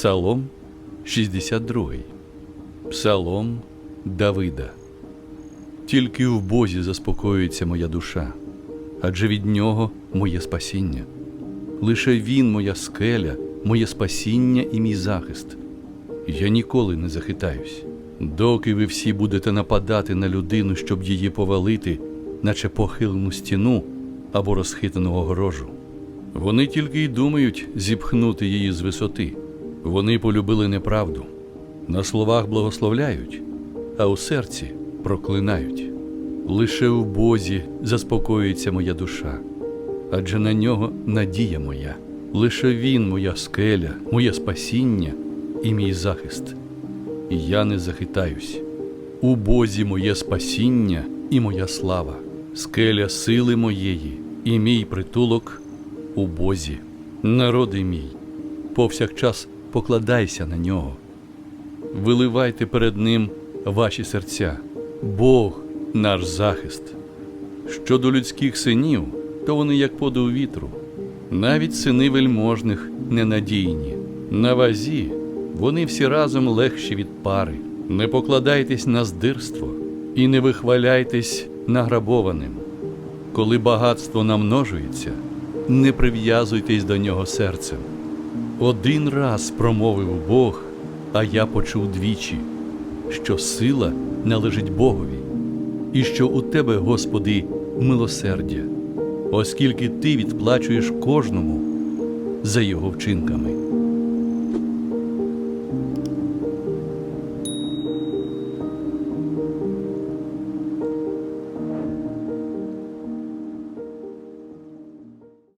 Псалом 62. Псалом Давида. Тільки в Бозі заспокоюється моя душа, адже від нього моє спасіння. Лише Він моя скеля, моє спасіння і мій захист. Я ніколи не захитаюсь. Доки ви всі будете нападати на людину, щоб її повалити, наче похилену стіну або розхитану огорожу. Вони тільки й думають зіпхнути її з висоти. Вони полюбили неправду. На словах благословляють, а у серці проклинають. Лише в Бозі заспокоюється моя душа, адже на нього надія моя. Лише Він моя скеля, моє спасіння і мій захист. І я не захитаюсь. У Бозі моє спасіння і моя слава, скеля сили моєї, і мій притулок у Бозі. Народи мій, повсякчас покладайся на нього. Виливайте перед Ним ваші серця, Бог наш захист. Щодо людських синів, то вони як подув вітру, навіть сини вельможних ненадійні. На вазі вони всі разом легші від пари. Не покладайтесь на здирство і не вихваляйтесь награбованим. Коли багатство намножується, не прив'язуйтесь до нього серцем. Один раз промовив Бог, а я почув двічі, що сила належить Богові, і що у тебе, Господи, милосердя, оскільки ти відплачуєш кожному за його вчинками.